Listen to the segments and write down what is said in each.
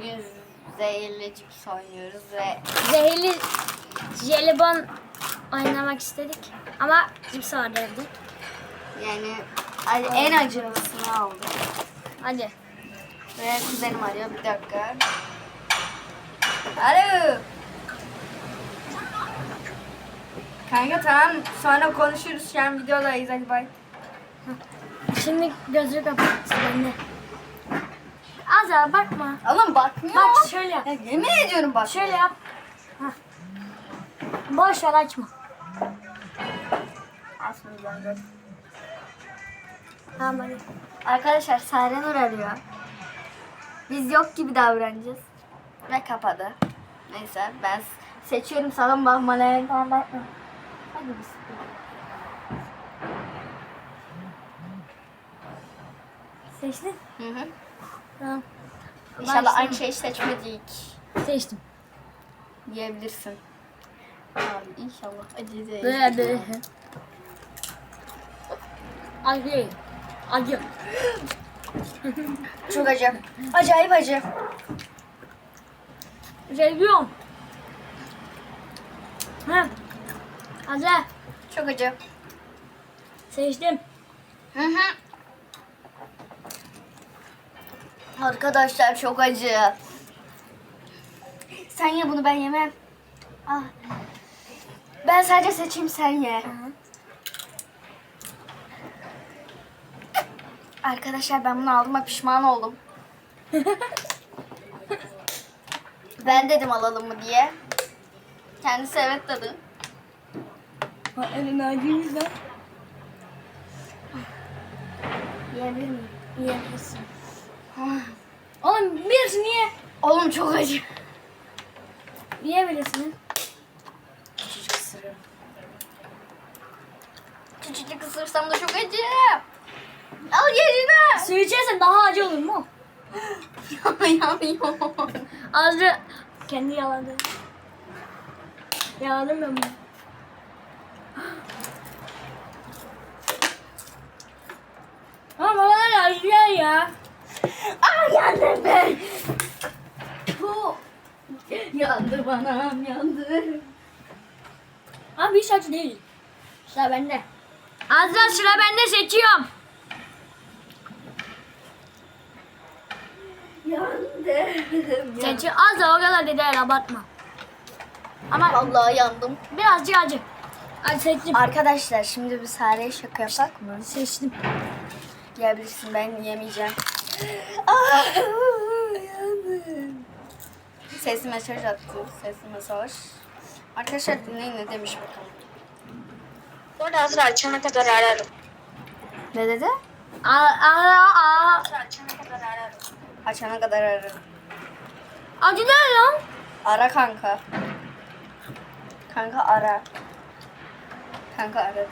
Bugün zehirli cips oynuyoruz ve Zehirli jelibon oynamak istedik. Ama cips vardı evde. yani a- en acılısını aldım. Hadi. Ve kuzenim arıyor bir dakika. Alo. Kanka tamam sonra konuşuruz. Şu an videodayız hadi bay. Şimdi gözünü kapat. Bende. Az daha bakma. Oğlum bakmıyor. Bak şöyle yap. Ya, yemin ediyorum bak. Şöyle yap. Hah. Boş ver açma. Aslında ben de- Tamam hadi. Arkadaşlar Sare Nur arıyor. Biz yok gibi davranacağız. Ve kapadı. Neyse ben seçiyorum sana bakma ne. Tamam bakma. Hadi biz. Seçtin? Hı hı. Tamam. İnşallah aynı şeyi seçmedik. Seçtim. Diyebilirsin. Abi inşallah acı değil. Böyle böyle. Acı. Acı. Çok acı. Acayip acı. Seviyorum. Ha. Hadi. Çok acı. Seçtim. Hı hı. Arkadaşlar çok acı. Sen ye bunu ben yemem. Ah. Ben sadece seçeyim sen ye. Arkadaşlar ben bunu aldığıma pişman oldum. ben dedim alalım mı diye. Kendisi evet dedi. Ha, elin acıymış lan. Yiyebilir miyim? Yiyebilirsin. Oğlum birisi niye? Oğlum çok acı. Yiyebilirsin. Küçücük ısırıyorum. Küçücük ısırsam da çok acı. Al yerine. Su içersen daha acı olur mu? Yanıyor. Azra kendi yaladı. Yaladım ben bunu. Ama babalar acıyor ya. Aa yandım ben. Bu. Yandı bana yandı. Abi hiç acı değil. Sıra bende. Azra sıra bende seçiyorum. Yandım. Seçi Azra o kadar da değil abartma. Ama Vallahi yandım. birazcık acı. Hadi seçtim. Arkadaşlar şimdi bir Sare'ye şaka yapak mı? Seçtim. Yiyebilirsin ben yemeyeceğim. Aa, yandım. Sesli mesaj attı. Sesli mesaj. Arkadaşlar dinleyin ne demiş bakalım. Bu arada hazır açana kadar ararım. Ne dedi? Aa, aa, aa. Hazır açana kadar ararım. Açana kadar ararım. Acı değil lan. Ara kanka. Kanka ara. Kanka ara. dedim.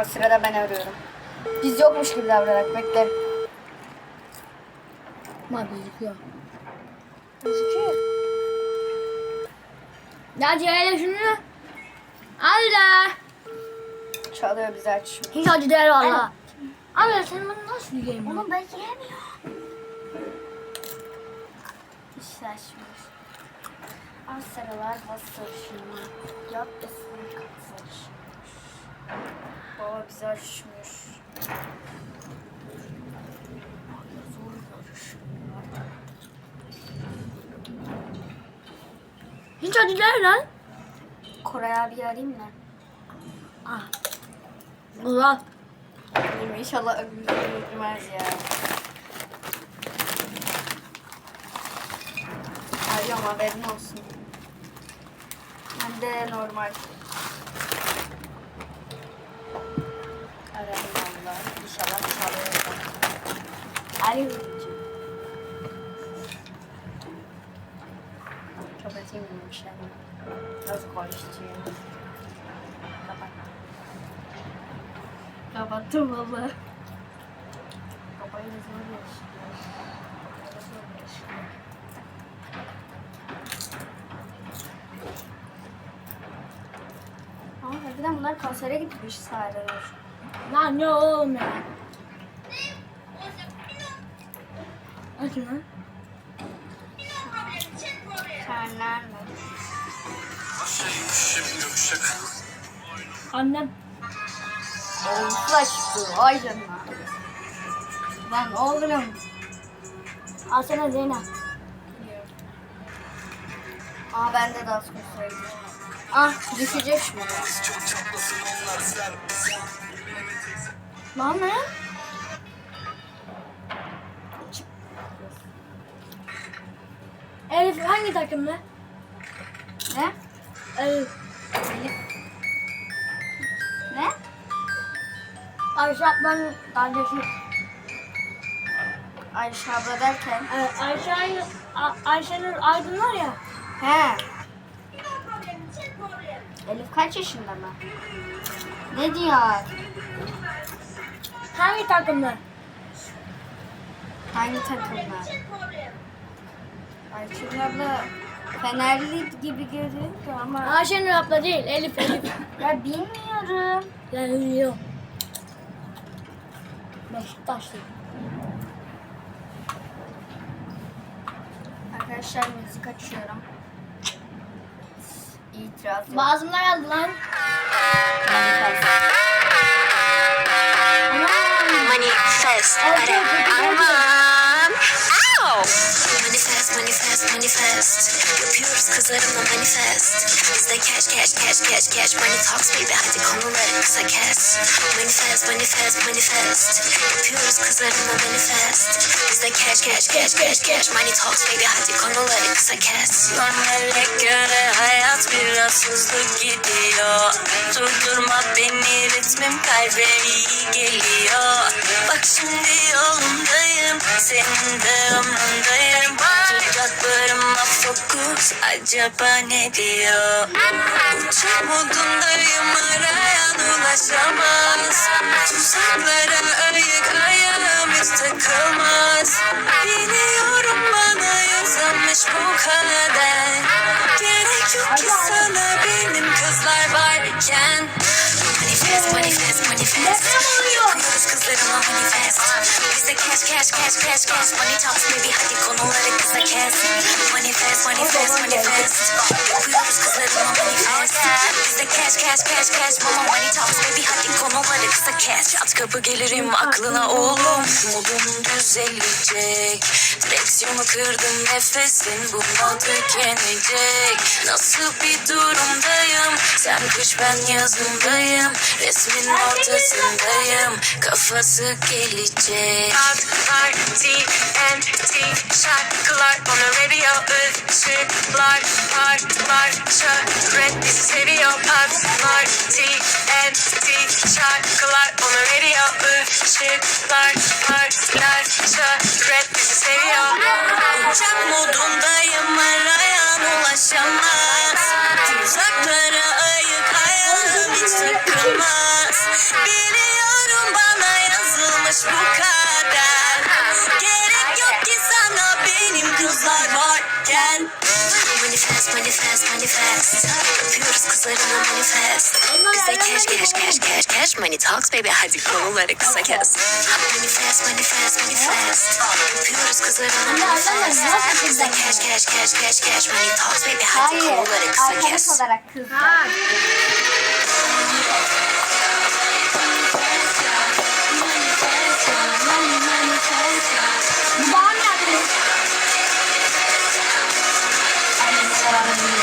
O sırada ben arıyorum. Biz yokmuş gibi davranarak bekle. Ma gözüküyor. Gözüküyor. Hadi hele şunu. Allah. Çalıyor bizi aç. Hiç acı değil valla. Abi sen bunu nasıl yiyeyim? Oğlum ben yiyemiyorum. İşte açmış. Az sıralar bastır şunu. Yap ısını katsır. Baba bizi açmış. Zor yarışmıyor. Hiç acı değil lan. Koray abi arayayım mı? Ah. Allah. Bilmiyorum inşallah öldürmez ya. Arıyorum haberin olsun. Hem de normal. Arayayım valla. İnşallah çalıyor. Arıyorum. Kapattım valla. Kafayı zor yaşıyor. Zor yaşıyor. Ama harbiden bunlar konsere gitmiş Sareler. Lan ne oğlum ya. Aç lan. Mi? Annem. Olumsuz açıktı. Ay canına. Lan oğlum. Alsana Zeynep. Aa bende de az söyleyeyim. Ah düşecek şimdi. Lan ne? Elif hangi takımda? Ne? Elif. Elif. Ayşe ablanın kardeşi. Ayşe abla derken. Ee, Ayşe Ayşenur Aydın var ya. He. Elif kaç yaşında mı? Ne diyor? Hangi takımda? Hangi takımda? Ayşe abla Fenerli gibi görünüyor ama. Ayşenur abla değil, Elif Elif. Ya bilmiyorum. Ya yok. Beşiktaşlı. Arkadaşlar müzik açıyorum. İtiraz yok. Bazımlar aldı lan. Manifest. Aman. Manifest, manifest, manifest. Yapıyoruz kızlarımla manifest. Bizde cash, cash, cash, cash, cash. Money talks baby. Hadi konuları kısa kes. Manifest, manifest, manifest. Yapıyoruz kızlarımla manifest. Bizde cash, cash, cash, cash, cash. Money talks baby. Hadi konuları kısa kes. Normale göre hayat biraz hızlı gidiyor. Durdurma beni ritmim kalbe iyi geliyor. Bak şimdi yolundayım, senin de umrundayım. Acaba ne diyor? Uçak arayan ulaşamaz. Tuzaklara ayık ayağım hiç takılmaz. Biliyorum bana yazılmış bu kader. Gerek yok ki sana benim kızlar varken. Manifest, manifest, manifest. Yapıyoruz kızlarımla manifest. Bizde cash, cash, cash, cash, cash. Money talks baby hadi konuları kısa kes. Manifest, manifest, manifest. Yapıyoruz kızlarımla manifest. Bizde cash, cash, cash, cash. Mama money talks baby hadi konuları kısa kes. Çat kapı gelirim aklına oğlum. Modum düzelecek. Direksiyonu kırdım nefesim buna tükenecek. Nasıl bir durumdayım? Sen kış ben yazındayım. Resmin ortasındayım. Kafası gelecek. Adlar TNT şarkılar on the radio ışıklar parlar şöhret bizi seviyor. Adlar TNT şarkılar on the radio ışıklar parlar şöhret bizi seviyor. Uçak modundayım arayan ulaşamaz. Tuzaklara ayık ayağım hiç takılmaz Manifest, manifest, Yapıyoruz kızlarımla manifest. Bizde cash, cash, cash, cash, cash Money talks baby. Hadi konuları kısa kes. Manifest, manifest, manifest. Yapıyoruz kızlarımla manifest. Bizde cash, cash, cash, cash, cash Money talks baby. Hadi Hayır. konuları kısa kes. olarak kızlar. Abi,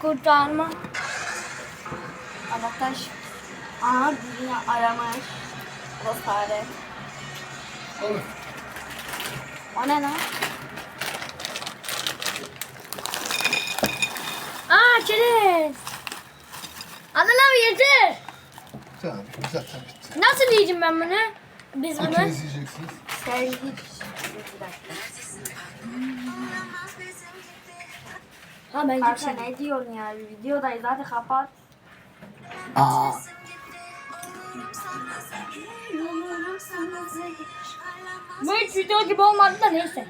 kurtarma. Anahtar. Aha birini aramış. O fare. O ne lan? Aa çerez. Adnan abi yeter. Tamam zaten bitti. Nasıl yiyeceğim ben bunu? Biz bunu. İkiniz yiyeceksiniz. Sen hiç. Ha ben Kanka ne diyorsun ya? Videodayız hadi kapat. Aa. Bu hiç video gibi olmadı da neyse.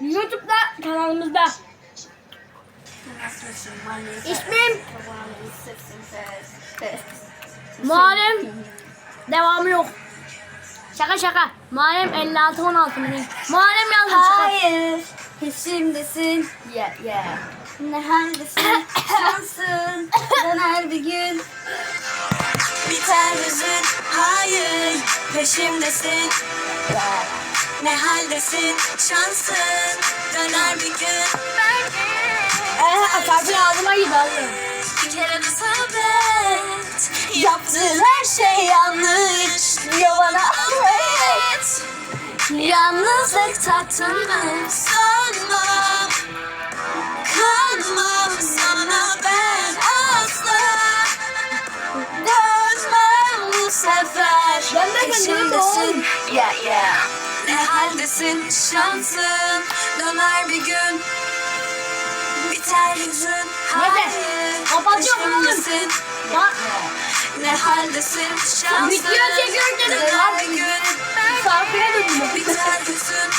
YouTube'da kanalımızda. İsmim Muharrem. Devamı yok. Şaka şaka. Muharrem 56 16 mı ne? Muharrem şaka. Hayır. Peşimdesin. Yeah yeah. Ne haldesin? Şansın. Döner bir gün. Biter hüzün, hayır peşimdesin Ne haldesin, şansın döner bir gün Ee, kalbin ağzıma girdi ağzıma. Bir kere de sabret Yaptığın her şey yanlış Diyor bana affet Yalnızlık tattın mı sana ben asla Dönmem bu sefer Ben de kendimi Peşimdesin yeah, yeah. Ne haldesin şansın Döner bir gün Biter yüzün Hayır kapatıyorum oğlum. peşimdesin. Bak. Ne haldesin şansın Video çekiyorum dedim Döner lan. bir gün Misafire döndüm. Biter yüzün